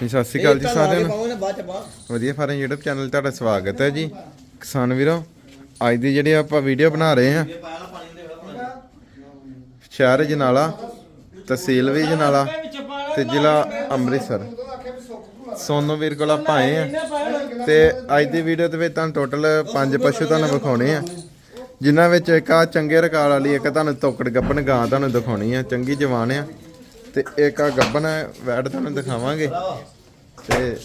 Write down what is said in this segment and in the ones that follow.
ਜੀ, ਸਤਿ ਸ਼੍ਰੀ ਅਕਾਲ ਜੀ ਸਾਰਿਆਂ ਨੂੰ। ਵਧੀਆ ਫਾਰਮ YouTube ਚੈਨਲ ਤੁਹਾਡਾ ਸਵਾਗਤ ਹੈ ਜੀ। ਕਿਸਾਨ ਵੀਰੋ ਅੱਜ ਦੀ ਜਿਹੜੀ ਆਪਾਂ ਵੀਡੀਓ ਬਣਾ ਰਹੇ ਹਾਂ ਸ਼ਹਿਰ ਜਨਾਲਾ ਤਹਿਸੀਲ ਵੀ ਜਨਾਲਾ ਤੇ ਜ਼ਿਲ੍ਹਾ ਅੰਮ੍ਰਿਤਸਰ। ਸੋਨੂ ਵੀਰ ਕੋਲ ਆਪਾਂ ਆਏ ਆ ਤੇ ਅੱਜ ਦੀ ਵੀਡੀਓ ਦੇ ਵਿੱਚ ਤੁਹਾਨੂੰ ਟੋਟਲ ਪੰਜ ਪਸ਼ੂ ਤੁਹਾਨੂੰ ਵਿਖਾਉਣੇ ਆ ਜਿਨ੍ਹਾਂ ਵਿੱਚ ਇੱਕ ਆ ਚੰਗੇ ਰਕਾਲ ਵਾਲੀ ਇੱਕ ਤੁਹਾਨੂੰ ਤੋਕੜ ਗੱਬਣ ਗਾਂ ਤੁਹਾਨੂੰ ਦਿਖਾਉਣੀ ਆ ਚੰਗੀ ਜਵਾਨ ਆ। ਤੇ ਇੱਕ ਆ ਗੱਬਣ ਵੈੜ ਤੁਹਾਨੂੰ ਦਿਖਾਵਾਂਗੇ। ਤੇ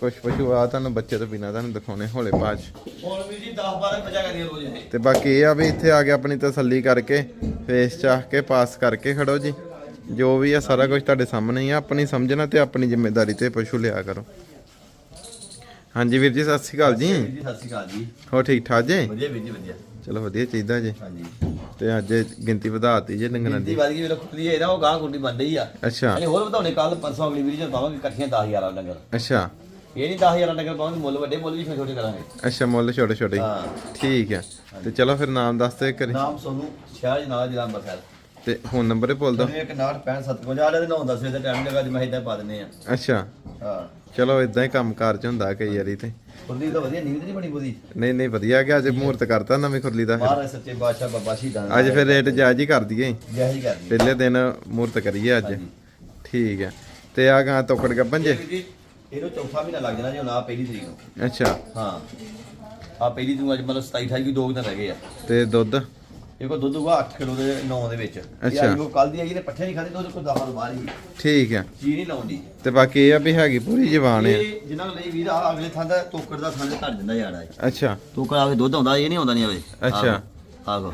ਕੁਝ ਪਸ਼ੂ ਆ ਤੁਹਾਨੂੰ ਬੱਚੇ ਤੋਂ ਬਿਨਾਂ ਤੁਹਾਨੂੰ ਦਿਖਾਉਣੇ ਹੌਲੇ ਪਾਚ ਹੁਣ ਵੀ ਜੀ 10 12 ਬਚਾ ਕਰੀਏ ਰੋਜ਼ ਇਹ। ਤੇ ਬਾਕੀ ਇਹ ਆ ਵੀ ਇੱਥੇ ਆ ਕੇ ਆਪਣੀ ਤਸੱਲੀ ਕਰਕੇ ਫੇਸ ਚਾਹ ਕੇ ਪਾਸ ਕਰਕੇ ਖੜੋ ਜੀ। ਜੋ ਵੀ ਆ ਸਾਰਾ ਕੁਝ ਤੁਹਾਡੇ ਸਾਹਮਣੇ ਹੀ ਆ ਆਪਣੀ ਸਮਝਣਾ ਤੇ ਆਪਣੀ ਜ਼ਿੰਮੇਵਾਰੀ ਤੇ ਪਸ਼ੂ ਲਿਆ ਕਰੋ। ਹਾਂਜੀ ਵੀਰ ਜੀ ਸਤਿ ਸ਼੍ਰੀ ਅਕਾਲ ਜੀ। ਜੀ ਸਤਿ ਸ਼੍ਰੀ ਅਕਾਲ ਜੀ। ਹੋ ਠੀਕ ਠਾਕ ਜੀ? ਵਧੀਆ ਵੀਰ ਜੀ ਵਧੀਆ। ਚਲੋ ਵਧੀਆ ਚਾਹੀਦਾ ਜੀ। ਹਾਂਜੀ। ਤੇ ਅੱਜ ਗਿਣਤੀ ਵਧਾਤੀ ਜੇ ਡੰਗਰਾਂ ਗਿਣਤੀ ਦੀ ਵੱਧ ਗਈ ਵੇਲੇ ਖੁੱਲੀ ਹੈ ਇਹਦਾ ਉਹ ਗਾਂ ਗੁੱਡੀ ਬਣ ਰਹੀ ਆ। ਅੱਛਾ। ਅਜੇ ਹੋਰ ਵਧਾਉਣੇ ਕੱਲ ਪਰਸੋਂ ਅਗਲੀ ਵੀਰ ਜੀ ਪਾਵਾਂਗੇ ਇਕੱਠੀਆਂ 10000 ਡੰਗਰ। ਅੱਛਾ। ਇਹ ਨਹੀਂ 10000 ਡੰਗਰ ਪਾਵਾਂਗੇ ਮੁੱਲ ਵੱਡੇ ਮੁੱਲ ਵੀ ਛੋਟੇ ਛੋਟੇ ਕਰਾਂਗੇ। ਅੱਛਾ ਮੁੱਲ ਛੋਟੇ ਛੋਟੇ ਹਾਂ। ਠੀਕ ਹੈ ਤੇ ਚਲੋ ਫਿਰ ਨਾਮ ਦੱਸ ਦੇ ਕਰੀ ਨਾਮ ਸੋਨੂੰ ਸ਼ਹਿਰ ਜਨਾਲਾ ਜ਼ਿਲ੍ਹਾ ਅੰਮ੍ਰਿਤਸਰ। ਤੇ ਫੋਨ ਨੰਬਰ ਹੀ ਬੋਲ ਦੋ। ਇੱਕ 965 ਆਲੇ ਦੇ ਨਾਮ ਦੱਸਿਓ ਤੇ ਟਾਈਮ ਲਗਾ ਜਿਵੇਂ ਇਦਾਂ ਪਾ ਦਿੰਨੇ ਆ ਅੱਛਾ। ਹਾਂ। ਚਲੋ ਇਦਾਂ ਹੀ ਕੰਮ ਕਾਰ ਚ ਹੁੰਦਾ ਕਈ ਵਾਰੀ ਤੇ। ਖੁਰਲੀ ਤਾਂ ਵਧੀਆ ਨੀਂਦ ਨਹੀਂ ਬਣੀ ਬੁਦੀ ਨਹੀਂ ਨਹੀਂ ਵਧੀਆ ਕਿ ਅੱਜ ਮਹੂਰਤ ਕਰਤਾ ਨਵੀਂ ਖੁਰਲੀ ਦਾ ਫਿਰ। ਮਹਾਰਾਜ ਸੱਚੇ ਬਾਦਸ਼ਾਹ ਬਾਬਾ ਸ਼ਹੀਦਾਂ ਅੱਜ ਫਿਰ ਰੇਟ ਜਾਇਜ਼ ਹੀ ਕਰ ਦਈਏ। ਜੈ ਜੀ ਕਰਦੀ ਪਹਿਲੇ ਦਿਨ ਮਹੂਰਤ ਕਰੀਏ ਅੱਜ। ਠੀਕ ਹੈ। ਤੇ ਆ ਗਾਂ ਤੋਕੜ ਗੱਬਨ ਜੇ। ਜੀ ਇਹਨੂੰ ਚੌਥਾ ਮਹੀਨਾ ਲੱਗ ਜਾਣਾ ਜੀ ਹੁਣ ਆ ਪਹਿਲੀ ਤਰੀਕ ਨੂੰ। ਅੱਛਾ। ਹਾਂ। ਆ ਪਹਿਲੀ ਤਰੀਕ ਨੂੰ ਅੱਜ ਮਤਲਬ 27 28 ਵੀ ਦੋ ਕੁ ਦਿਨ ਰਹਿ ਗਏ ਆ। ਤੇ ਦੁੱਧ? ਇਹ ਕੋ ਦੁੱਧ ਹੋਗਾ 8 ਕਿਲੋ ਦੇ 9 ਦੇ ਵਿੱਚ। ਅੱਛਾ। ਇਹ ਕੋ ਕੱਲ ਦੀ ਆਈ ਨੇ ਪੱਠੇ ਨਹੀਂ ਖਾਦੇ ਦੁੱਧ ਕੋ 10 ਤੋਂ ਬਾਹਰ ਹੀ ਠੀਕ ਹੈ ਜੀ ਨਹੀਂ ਲਾਉਂਦੀ ਤੇ ਬਾਕੀ ਇਹ ਆ ਵੀ ਹੈਗੀ ਪੂਰੀ ਜਵਾਨ ਆ। ਇਹ ਜਿਨ੍ਹਾਂ ਨੂੰ ਲਈ ਵੀਰ ਆ ਅਗਲੇ ਥਾਂ ਦਾ ਤੋਕੜ ਦਾ ਥਾਂ ਦੇ ਘੜ ਜਾਂਦਾ ਜਾਣਾ ਹੈ ਅੱਛਾ। ਤੋਕੜ ਆਵੇ ਦੁੱਧ ਆਉਂਦਾ ਇਹ ਨਹੀਂ ਆਉਂਦਾ ਨਹੀਂ ਆਵੇ। ਅੱਛਾ। ਆਹੋ।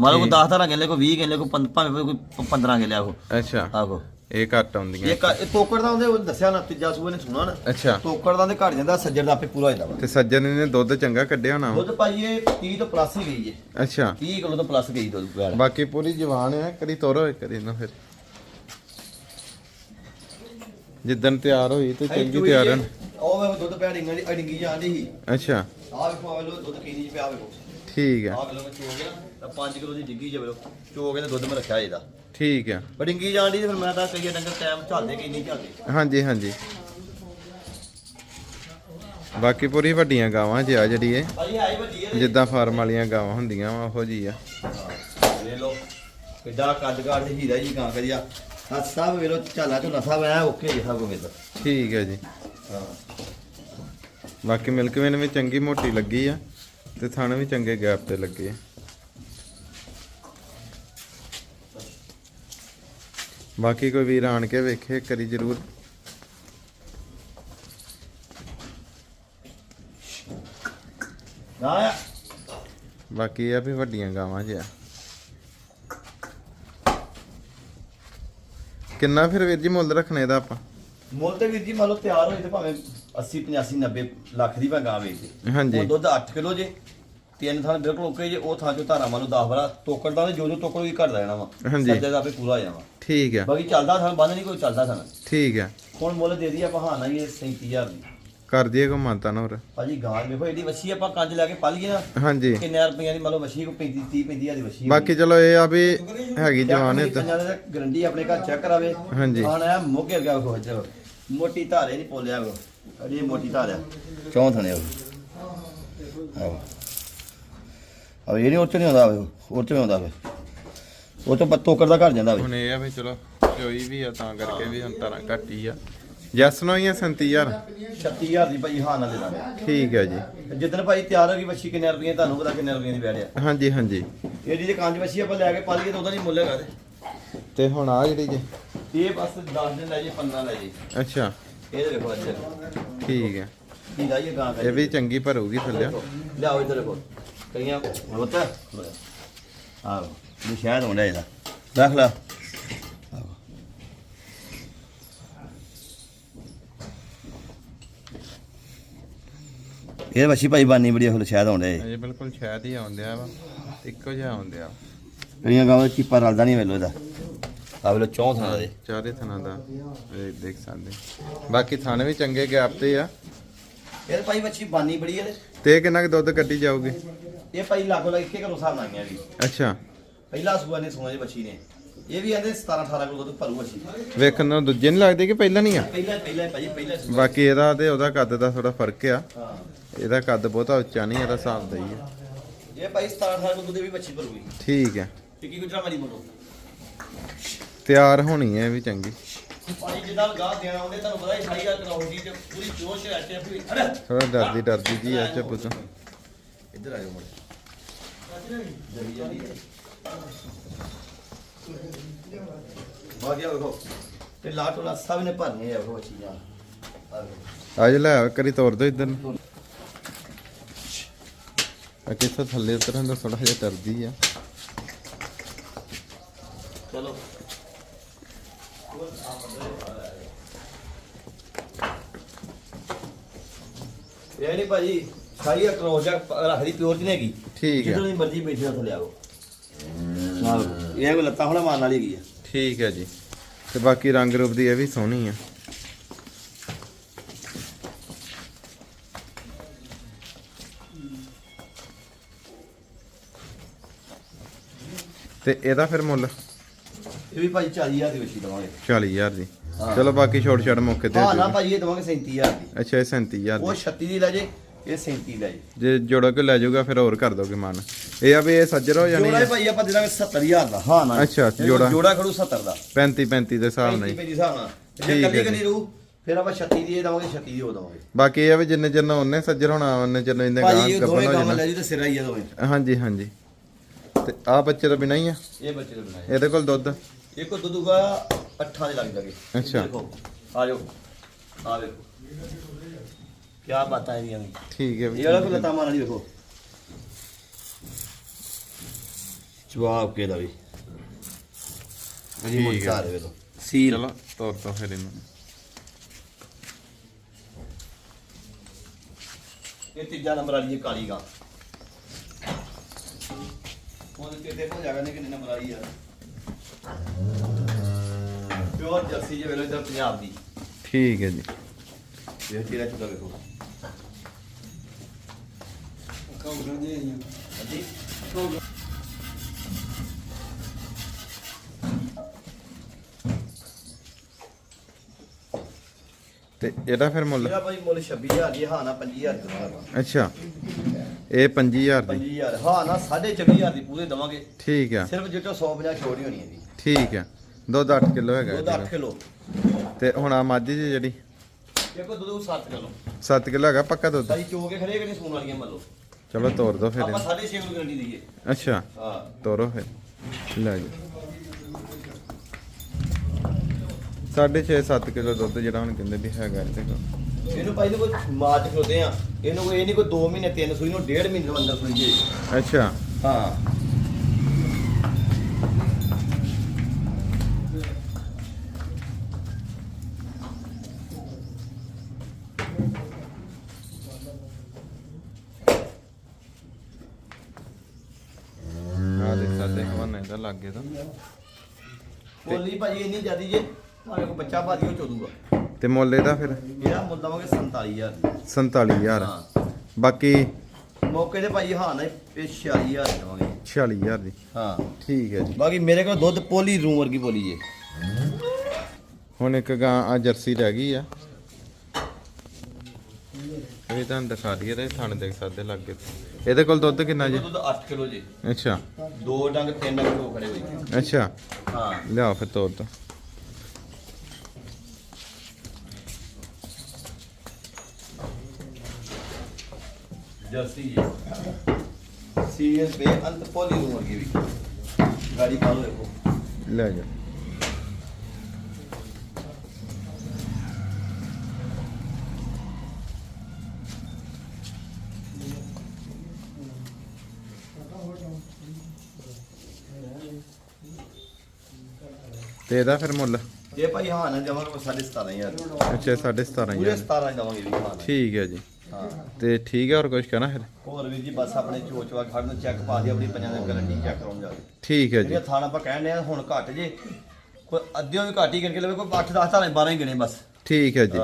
ਮਾਰੋ ਕੋ 10 ਤਾਂ ਕਿੱਲੇ ਕੋ 20 ਕਿੱਲੇ ਕੋ ਪੰਜ- ਭਾਵੇਂ ਕੋਈ 15 ਕਿੱਲੇ ਆਹੋ। ਅੱਛਾ। ਆਹੋ। ਇਹ ਘੱਟ ਆਉਂਦੀਆਂ। ਇਹ ਕ- ਇਹ ਤੋਕੜ ਦਾ ਉਹਦੇ ਉਹ ਦੱਸਿਆ ਨਾ ਤੀਜਾ ਸੂਏ ਨੇ ਸੁਣਾ ਨਾ? ਅੱਛਾ। ਤੋਕੜ ਦਾ ਤੇ ਘੜ ਜਾਂਦਾ ਸੱਜਰ ਦਾ ਆਪੇ ਪੂਰਾ ਹੋ ਜਾਂਦਾ ਵਾ। ਤੇ ਸੱਜਣ ਨੇ ਦੁੱਧ ਚੰਗਾ ਕੱਢਿਆ ਹੋਣਾ ਵਾ। ਦੁੱਧ ਭਾਈ ਇਹ 30 ਤੋਂ ਪਲੱਸ ਹੀ ਗਈ ਹੈ ਅੱਛਾ। 30 ਕਿਲੋ ਤੋਂ ਪਲੱਸ ਗਈ ਦੁੱਧ ਗਾੜ ਬਾਕੀ ਪੂਰੀ ਜਵਾਨ ਆ ਕਰੀ ਤੋਰੋ ਕਰੀ ਨਾ ਫਿਰ। ਜਿੱਦਣ ਤਿਆਰ ਹੋਈ ਤੇ ਚੰਗੀ ਤਿਆਰ ਹਨ ਉਹ ਵੇ ਦੁੱਧ ਪਿਆ ਡਿੰਗੀ ਅਡਿੰਗੀ ਜਾਂਦੀ ਸੀ। ਅੱਛਾ। ਆਹ ਵੇਖੋ ਆਹ ਲੋ ਦੁੱਧ ਕਿੰਨੀ ਚ ਪਿਆ ਵੇਖੋ। ਠੀਕ ਹੈ ਆਹ ਮੈਂ ਚੋ ਗਿਆ ਤਾਂ 5 ਕਿਲੋ ਦੀ ਡਿੱਗੀ ਜੇ ਵੇਲੋ ਚੋ ਕੇ ਤੇ ਦੁੱਧ ਮੈਂ ਰੱਖਿਆ ਇਹਦਾ। ਠੀਕ ਹੈ ਬਡਿੰਗੀ ਜਾਂਦੀ ਫਿਰ ਮੈਂ ਤਾਂ ਕਈਏ ਡੰਗਰ ਟਾਈਮ ਝੱਲਦੇ ਕਿ ਨਹੀਂ ਝੱਲਦੇ ਹਾਂਜੀ ਹਾਂਜੀ। ਬਾਕੀ ਪੂਰੀ ਵੱਡੀਆਂ ਗਾਵਾਂ ਜੀ ਆ ਜਿਹੜੀ ਇਹ ਭਾਜੀ ਹੈ ਹੀ ਵੱਡੀ ਹੈ ਜਿੱਦਾਂ ਫਾਰਮ ਵਾਲੀਆਂ ਗਾਵਾਂ ਹੁੰਦੀਆਂ ਵਾ ਉਹੋ ਜੀ ਆ। ਵੇ ਲੋ ਕਿੱਡਾ ਕੱਦ ਕਾੜ ਤੇ ਹੀਰਾ ਜੀ ਕਾਂ ਕਰਿਆ। ਆ ਸਭ ਵੇਲੋ ਝਾਲਾ ਝੋਲਾ ਸਭ ਐ ਓਕੇ ਜੀ ਸਭ ਕੁਝ ਠੀਕ ਹੈ ਜੀ। ਹਾਂ। ਬਾਕੀ ਮਿਲਕ ਵੇਨ ਵੀ ਚੰਗੀ ਮੋਟੀ ਲੱਗੀ ਆ ਤੇ ਥਣ ਵੀ ਚੰਗੇ ਗੈਪ ਤੇ ਲੱਗੇ ਆ। ਬਾਕੀ ਕੋਈ ਵੀਰ ਆਣ ਕੇ ਵੇਖੇ ਕਰੀ ਜ਼ਰੂਰ। ਬਾਕੀ ਇਹ ਆ ਵੀ ਵੱਡੀਆਂ ਗਾਵਾਂ ਜੀ ਆ ਕਿੰਨਾ ਫਿਰ ਵੀਰ ਜੀ ਮੁੱਲ ਰੱਖਣੇ ਇਹਦਾ ਆਪਾਂ? ਮੁੱਲ ਤੇ ਵੀਰ ਜੀ ਮੰਨ ਲਓ ਤਿਆਰ ਹੋਏ ਤੇ ਭਾਵੇਂ 80 85 90 ਲੱਖ ਦੀ ਭਾਵੇਂ ਗਾਂ ਵੇਚਦੇ। ਹਾਂਜੀ। ਉਹ ਦੁੱਧ 8 ਕਿਲੋ ਜੇ। ਤਿੰਨ ਥਾਂ ਬਿਲਕੁਲ ਓਕੇ ਜੇ ਉਹ ਥਾਂ ਚੋਂ ਧਾਰਾ ਮੰਨ ਲਓ 10 ਬਰਾ ਤੋਕੜ ਦਾ ਤੇ ਜੋ ਜੋ ਤੋਕੜ ਵੀ ਘਟਦਾ ਜਾਣਾ ਵਾ ਹਾਂਜੀ। ਸੱਜੇ ਦਾ ਆਪੇ ਪੂਰਾ ਹੋ ਜਾਣਾ। ਠੀਕ ਆ। ਬਾਕੀ ਚੱਲਦਾ ਥਾਂ ਬੰਦ ਨਹੀਂ ਕੋਈ ਚੱਲਦਾ ਥਾਂ ਠੀਕ ਆ। ਹੁਣ ਮੁੱਲ ਦੇ ਦੀ ਆਪਾਂ ਹਾਨਾ ਹੀ ਇਹ 37000 ਦੀ। ਕਰ ਦਈਏ ਕੋ ਮੰਨਤਾ ਨਾ ਹੋਰ। ਭਾਜੀ ਗਾਂ ਵੇਖੋ ਇਹਦੀ ਵੱਛੀ ਆਪਾਂ ਕੰਜ ਲੈ ਕੇ ਪਲ ਗਏ ਨਾ ਹਾਂਜੀ। ਕਿੰਨੇ ਰੁਪਈਆਂ ਦੀ ਮੰਨ ਲਓ ਵੱਛੀ ਕੋ 35 30 35000 ਦੀ ਵੱਛੀ ਬਾਕੀ ਚਲੋ ਇਹ ਆ ਵੀ ਹੈਗੀ ਜਵਾਨ ਹੈ ਤਾਂ ਪੰਜਾਂ ਦੇ ਗਰੰਟੀ ਆਪਣੇ ਘਰ ਚੈੱਕ ਕਰਾਵੇ। ਹਾਂਜੀ। ਖਾਣ ਆਇਆ ਮੋਗੇ ਗਿਆ ਉਹ ਚਲੋ ਮੋਟੀ ਧਾਰੇ ਨਹੀਂ ਪੋਲਿਆ ਉਹ ਅੜੀ ਮੋਟੀ ਧਾਰਿਆ। ਚੌਂ ਥਣੇ ਆਹ। ਆ ਇਹ ਨਹੀਂ ਉੱਚ ਨਹੀਂ ਆਉਂਦਾ ਉਹ ਉੱਚ ਨਹੀਂ ਆਉਂਦਾ ਵੇ। ਉਹ ਤੋਂ ਤੋਕਰ ਦਾ ਘਰ ਜਾਂਦਾ ਵੇ। ਹੁਣ ਇਹ ਆ ਵੀ ਚਲੋ ਚੋਈ ਵੀ ਆ ਤਾਂ ਕਰਕੇ ਵੀ ਹੁਣ ਤਰ੍ਹਾਂ ਘੱਟ ਹੀ ਆ। ਜੈਸ ਨੋ ਹੀ ਆ 37000 36000 ਦੀ ਭਾਈ ਹਾਂ ਨਾ ਦੇ ਦਾਂਗੇ। ਠੀਕ ਹੈ ਜੀ। ਜਿੱਦਣ ਭਾਈ ਤਿਆਰ ਹੋ ਗਈ ਵੱਛੀ ਕਿੰਨੇ ਰੁਪਈਏ ਤੁਹਾਨੂੰ ਪਤਾ ਕਿੰਨੇ ਰੁਪਈਏ ਦੀ ਬੈੜਿਆ ਹਾਂਜੀ ਹਾਂਜੀ। ਇਹਦੀ ਜੇ ਕੰਜ ਵੱਛੀ ਆਪਾਂ ਲੈ ਕੇ ਪਾਲੀਏ ਤਾਂ ਉਹਦਾ ਨਹੀਂ ਮੁੱਲ ਹੈਗਾ ਤੇ ਤੇ ਹੁਣ ਆ ਜਿਹੜੀ ਜੀ? ਇਹ ਬਸ 10 ਦਿਨ ਲੈ ਜੇ 15 ਲੈ ਜੇ। ਅੱਛਾ। ਇਹ ਦੇਖੋ ਅੱਜ ਠੀਕ ਹੈ ਕੀ ਲਾਈਏ ਗਾਂ ਇਹ ਵੀ ਚੰਗੀ ਭਰੂਗੀ ਥੱਲੇ। ਲਿਆਓ ਇਧਰ ਦੇਖੋ। ਕਈਆਂ ਹੋਤਾ ਆਹ ਇਹ ਸ਼ਾਇਦ ਹੁੰਦਾ ਇਹਦਾ। ਰੱਖ ਲਾ। ਆਹੋ। ਇਹ ਵਸ਼ੀ ਭਾਈ ਬਾਨੀ ਬੜੀ ਹੁਲ ਸ਼ਾਇਦ ਆਉਂਦਾ ਇਹ ਇਹ ਬਿਲਕੁਲ ਸ਼ਾਇਦ ਹੀ ਆਉਂਦਿਆ ਵਾ। ਇੱਕੋ ਜਿਹਾ ਆਉਂਦਿਆ ਕਈਆਂ ਗਾਵਾਂ ਚੀਪਾ ਰਲਦਾ ਨਹੀਂ ਵੇਲੋ ਇਹਦਾ। ਆ ਵੇਲੋ ਚੌਂ ਥਾਂ ਦੇ। ਚਾਰੇ ਥਣਾ ਦਾ। ਇਹ ਦੇਖ ਸਕਦੇ। ਬਾਕੀ ਥਾਣੇ ਵੀ ਚੰਗੇ ਗੈਪ ਤੇ ਆ। ਇਹ ਭਾਈ ਵਸ਼ੀ ਬਾਨੀ ਬੜੀ ਹੈ ਤੇ। ਇਹ ਕਿੰਨਾ ਕੁ ਦੁੱਧ ਕੱਢੀ ਜਾਊਗੀ? ਇਹ ਭਾਈ ਲਾਗੋ ਲੱਗ ਕੇ ਘਰੋਂ ਨਾਲ ਆਈਆਂ ਵੀ ਅੱਛਾ। ਪਹਿਲਾ ਸੂਆ ਨੇ ਸੋਨੇ ਦੀ ਬੱਚੀ ਨੇ। ਇਹ ਵੀ ਆਂਦੇ 17 18 ਕਿਲੋ ਦੁੱਧ ਭਰੂ ਅੱਛੀ ਵੇਖਣ ਨੂੰ ਦੂਜੇ ਨਹੀਂ ਲੱਗਦੇ ਕਿ ਪਹਿਲਾਂ ਨਹੀਂ ਆ? ਪਹਿਲਾਂ ਪਹਿਲਾਂ ਭਾਜੀ ਪਹਿਲਾਂ ਸੂਆ। ਬਾਕੀ ਇਹਦਾ ਤੇ ਉਹਦਾ ਕੱਦ ਦਾ ਥੋੜਾ ਫ਼ਰਕ ਆ। ਹਾਂ। ਇਹਦਾ ਕੱਦ ਬਹੁਤਾ ਉੱਚਾ ਨਹੀਂ ਇਹਦਾ ਹਿਸਾਬ ਦਾ ਹੀ ਆ। ਇਹ ਭਾਈ 17 18 ਕਿਲੋ ਦੁੱਧ ਵੀ ਬੱਚੀ ਭਰੂਗੀ। ਠੀਕ ਹੈ ਟਿੱਕੀ ਗੁਜਰਾ ਮਾਰੀ ਮੋਟੋ ਤਿਆਰ ਹੋਣੀ ਹੈ ਇਹ ਵੀ ਚੰਗੀ। ਭਾਈ ਜਿੱਦਾਂ ਗਾਹ ਦੇਣਾ ਹੁੰਦੇ ਤੁਹਾਨੂੰ ਪਤਾ ਹੀ ਸਾਰੀ ਗੱਲ ਕਰਾਉ ਜੀ ਤੇ ਪੂਰੀ ਜੋਸ਼ ਤੇ ਪੂਰੀ ਅਰੇ! ਥੋੜਾ ਡਰਦੀ ਡਰਦੀ ਜੀ ਆ ਤੋਂ ਇੱਧਰ ਆ ਜਾਓ ਮੁੰਡੇ। ਹੈ ਵਧੀਆ ਵੇਖੋ ਤੇ ਲਾਟੋ ਲਾ ਸਭ ਨੇ ਭਰਨੇ ਆ ਉਹ ਚੀਜ਼ਾਂ। ਅੱਜ ਲੈ ਆ, ਕਰੀ ਤੋੜ ਦੋ ਇੱਧਰ ਆ ਕਿੱਥੋਂ ਥੱਲੇ ਉਤਰਨ ਦਾ ਥੋੜਾ ਜਿਹਾ ਡਰਦੀ ਆ। ਚਲੋ। ਇਹ ਨਹੀਂ ਭਾਜੀ ਸਾਰੀ ਕਰੋਜਾ ਰੱਖਦੀ ਪਿਓਰ ਚ ਨਹੀਂ ਹੈਗੀ। ਠੀਕ ਹੈ ਜਦੋਂ ਮਰਜ਼ੀ ਬੈਠੇ ਉੱਥੇ ਲਿਆਓ। ਵੇਖੋ, ਇਹ ਕੋ ਲੱਤਾਂ ਹੁਣ ਮਾਰਨ ਵਾਲੀ ਹੈਗੀ ਆ। ਠੀਕ ਹੈ ਜੀ। ਤੇ ਬਾਕੀ ਰੰਗ ਰੂਪ ਦੀ ਇਹ ਵੀ ਸੋਹਣੀ ਆ। ਤੇ ਇਹਦਾ ਫਿਰ ਮੁੱਲ? ਇਹ ਵੀ ਭਾਜੀ 40000 ਦੀ ਵਸ਼ੀ ਦਵਾਂਗੇ। 40000 ਦੀ। ਚਲੋ ਬਾਕੀ ਛੋਟ ਛੋਟ ਮੌਕੇ ਤੇ ਹੋ ਨਾ। ਭਾਜੀ ਇਹ ਦਵਾਂਗੇ 37000 ਦੀ। ਅੱਛਾ ਇਹ 37000 ਉਹ ਦੀ। 36 ਦੀ ਲੈ ਜੇ। ਇਹ 37 ਲੈ ਜੇ। ਜੇ ਜੋੜਾ ਕੇ ਲੈ ਜਾਊਗਾ ਫਿਰ ਹੋਰ ਕਰ ਦੋਗੇ ਮਨ। ਇਹ ਆ ਵੀ ਇਹ ਸੱਜਰ ਹੋ ਜਾਣੀ ਜੋੜਾ ਹੀ ਭਾਈ ਆਪਾਂ ਦੇ ਦਾਂਗੇ 70000 ਦਾ। ਹਾਂ ਨਾ ਅੱਛਾ, ਜੋੜਾ। ਜੋੜਾ ਖੜੂ 70 ਦਾ। 35 35 ਦੇ ਹਿਸਾਬ ਨਾਲ 35 ਹੀ। ਦੇ ਹਿਸਾਬ ਨਾਲ। ਠੀਕ ਜੇ ਹੈ ਕੱਲੀ ਜੀ। ਕੱਲੀ ਰੂ ਫਿਰ ਆਪਾਂ 36 ਦੀ ਇਹ ਦਵਾਂਗੇ 36 ਦੀ ਉਹ ਦਵਾਂਗੇ। ਬਾਕੀ ਇਹ ਆ ਵੀ ਜਿੰਨੇ ਚਿਰ ਉਹਨੇ ਸੱਜਰ ਹੋਣਾ ਉਹਨੇ ਚਿਰ ਇਹਦੇ ਗਾਂ ਇਹ ਦੋਵੇਂ ਕੱਪਣ ਹੋ ਕੰਮ ਲੈ ਜੀ ਤੇ ਸਿਰਾ ਹੀ ਆ ਦੋਵੇਂ। ਹਾਂਜੀ ਹਾਂਜੀ। ਤੇ ਆ ਬੱਚੇ ਤਾਂ ਬਿਨਾ ਹੀ ਆ? ਇਹ ਬੱਚੇ ਦੇ ਬਣਾਏ ਇਹਦੇ ਕੋਲ ਦੁੱਧ? ਇਹ ਕੋ ਦੁੱਧੂਗਾ 8 ਦੇ ਲੱਗ ਜਾਗੇ। ਅੱਛਾ। ਦੇਖੋ ਆ ਜਾਓ। ਆ ਵੇਖੋ ਕੀ ਬਾਤਾਂ ਇਹਦੀਆਂ ਵੀ। ਠੀਕ ਹੈ ਇਹ ਵਾਲਾ ਲਤਾ ਮਾਰਨ ਵਾਲੀ ਵੇਖੋ। ਜਵਾਬ ਕੇ ਦਾ ਵੀ ਅਜੀ ਹੈ। ਦੇ ਵੇਖੋ। ਸੀਲ। ਚਲੋ ਤੋਰ ਤੋਂ ਫਿਰ ਇਹਨੂੰ। ਇਹ ਤੀਜਾ ਨੰਬਰ ਵਾਲੀ ਹੈ ਕਾਲੀ ਗਾਂ। ਉਹਦੇ ਚੇਤੇ ਭੁੱਲ ਜਾਗਾ ਨੇ ਕਿੰਨੇ ਨੰਬਰ ਆਈ ਆ। ਪਿਓਰ ਜਰਸੀ ਜੇ ਵੇਲੇ ਇਧਰ ਪੰਜਾਬ ਦੀ। ਠੀਕ ਹੈ ਜੀ। ਇਹ ਤੇਰਾ ਚੁੱਕਾ ਵੇਖੋ। ਹਾਂਜੀ ਤੇ ਇਹਦਾ ਫਿਰ ਮੁੱਲ? ਮੇਰਾ ਭਾਈ ਮੁੱਲ 26000 ਦੀ ਹਾਂ ਨਾ 25000 ਦੀ ਦਵਾਂਗਾ ਅੱਛਾ। ਇਹ 25000 ਦੀ? 25000 ਹਾਂ ਨਾ 24500 ਦੀ ਪੂਰੇ ਦਵਾਂਗੇ। ਠੀਕ ਆ। ਸਿਰਫ ਜਿੱਟੋ 150 ਛੋੜ ਹੋਣੀ ਹੈ ਜੀ। ਠੀਕ ਆ। ਦੁੱਧ 8 ਕਿਲੋ ਹੈਗਾ ਦੁੱਧ 8 ਇਹਦਾ। ਕਿਲੋ। ਤੇ ਹੁਣ ਆ ਮੱਝ ਜੀ ਜਿਹੜੀ? ਦੇਖੋ ਦੁੱਧ 7 ਕਿਲੋ। 7 ਕਿਲੋ ਹੈਗਾ ਪੱਕਾ ਦੁੱਧ? ਸਾਰੀ ਚੋ ਕੇ ਖੜੇ ਕਿ ਨਹੀਂ ਸੂਣ ਵਾਲੀਆਂ ਮੰਨ ਲਓ। ਚਲੋ ਤੋਰ ਦੋ ਫਿਰ ਆਪਾਂ ਇਹਨੂੰ। 6.5 ਕਿਲੋ ਗਰੰਟੀ ਦਈਏ ਅੱਛਾ ਹਾਂ। ਤੋਰੋ ਫਿਰ। ਲੈ ਜੀ ਸਾਢੇ 6 7 ਕਿਲੋ ਦੁੱਧ ਜਿਹੜਾ ਹੁਣ ਕਹਿੰਦੇ ਵੀ ਹੈਗਾ ਇਹਦੇ ਕੋਲ। ਇਹਨੂੰ ਭਾਈ ਨੂੰ ਕੋਈ ਮਾਰਚ ਖਲੋਤੇ ਆ। ਇਹਨੂੰ ਕੋਈ ਇਹ ਨਹੀਂ ਕੋਈ 2 ਮਹੀਨੇ 3 ਸੂਈ ਨੂੰ 1.5 ਮਹੀਨੇ ਨੂੰ ਅੰਦਰ ਸੂਈ ਜੇ। ਅੱਛਾ। ਹਾਂ ਆ ਦੇ ਇਹਦਾ ਲੱਗੇ ਤਾਂ। ਬੋਲੀ ਭਾਜੀ ਇੰਨੀ ਜਿਆਦੀ ਜੇ ਭਾਵੇਂ ਕੋਈ ਬੱਚਾ ਭਾਜੀ ਉਹ ਚੋਦੂਗਾ ਤੇ ਮੁੱਲ ਇਹਦਾ ਫਿਰ? ਇਹਦਾ ਮੁੱਲ ਦਵਾਂਗੇ 47000 ਦੀ। 47000 ਹਾਂ। ਬਾਕੀ ਮੌਕੇ ਤੇ ਭਾਜੀ ਹਾਂ ਨਾ ਇਹ 46000 ਦਵਾਂਗੇ। 46000 ਦੀ। ਹਾਂ। ਠੀਕ ਹੈ ਜੀ। ਬਾਕੀ ਮੇਰੇ ਕੋਲ ਦੁੱਧ ਪੋਲੀ ਰੂਮ ਵਰਗੀ ਪੋਲੀ ਜੇ। ਹੁਣ ਇੱਕ ਗਾਂ ਆ ਜਰਸੀ ਰਹਿ ਗਈ ਆ। ਇਹ ਤਾਂ ਦਿਖਾ ਦਈਏ ਤੇ ਥਣ ਦੇਖ ਸਕਦੇ ਲੱਗੇ ਇਹਦੇ ਕੋਲ ਦੁੱਧ ਕਿੰਨਾ ਜੀ? ਦੁੱਧ 8 ਕਿਲੋ ਜੇ। ਅੱਛਾ। ਦੋ ਡੰਗ ਤਿੰਨ ਡੰਗ ਹੋ ਖੜੇ ਹੋਏ ਅੱਛਾ। ਹਾਂ। ਲਿਆਓ ਫਿਰ ਤੋਰ ਦੋ ਜਰਸੀ ਜੀ। ਸੀਰੀਅਸ ਬੇ ਅੰਤ ਪੋਲੀ ਰੂਮ ਵਰਗੀ ਵੀ। ਗਾੜੀ ਪਾ ਲਓ ਦੇਖੋ। ਲੈ ਜਾ ਤੇ ਇਹਦਾ ਫਿਰ ਮੁੱਲ? ਇਹ ਭਾਈ ਹਾਂ ਨਾ ਜਮਾਂ ਸਾਡੇ 17000 ਅੱਛਾ 17500 ਪੂਰੇ 17 ਦਵਾਂਗੇ ਵੀ ਹਾਂ। ਠੀਕ ਹੈ ਜੀ। ਹਾਂ। ਤੇ ਠੀਕ ਹੈ ਹੋਰ ਕੁਝ ਕਹਿਣਾ ਫਿਰ? ਹੋਰ ਵੀਰ ਜੀ ਬਸ ਆਪਣੇ ਚੋਚਵਾ ਖੜਨ ਨੂੰ ਚੈੱਕ ਪਾ ਦੀ ਆਪਣੀ ਪੰਜਾਂ ਦੀ ਗਾਰੰਟੀ ਚੈੱਕ ਕਰਾਉਣ ਜਾ ਠੀਕ ਹੈ ਜੀ। ਜਿਹੜੀਆਂ ਥਾਣਾ ਆਪਾਂ ਕਹਿਣ ਆ ਹੁਣ ਘੱਟ ਜੇ। ਕੋਈ ਅੱਧਿਓਂ ਵੀ ਘੱਟ ਕਰਕੇ ਲਵੇ ਕੋਈ 8 10 ਤਾਂ 12 ਹੀ ਗਿਣੇ ਬਸ। ਠੀਕ ਹੈ ਜੀ।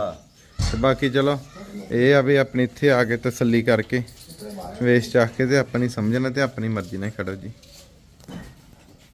ਤੇ ਬਾਕੀ ਚਲੋ ਇਹ ਆ ਵੀ ਆਪਣੀ ਇੱਥੇ ਆ ਕੇ ਤਸੱਲੀ ਕਰਕੇ ਵੇਚ ਚਾਹ ਕੇ ਤੇ ਆਪਣੀ ਸਮਝਣਾ ਤੇ ਆਪਣੀ ਮਰਜ਼ੀ ਨਾਲ ਖੜੋ ਜੀ।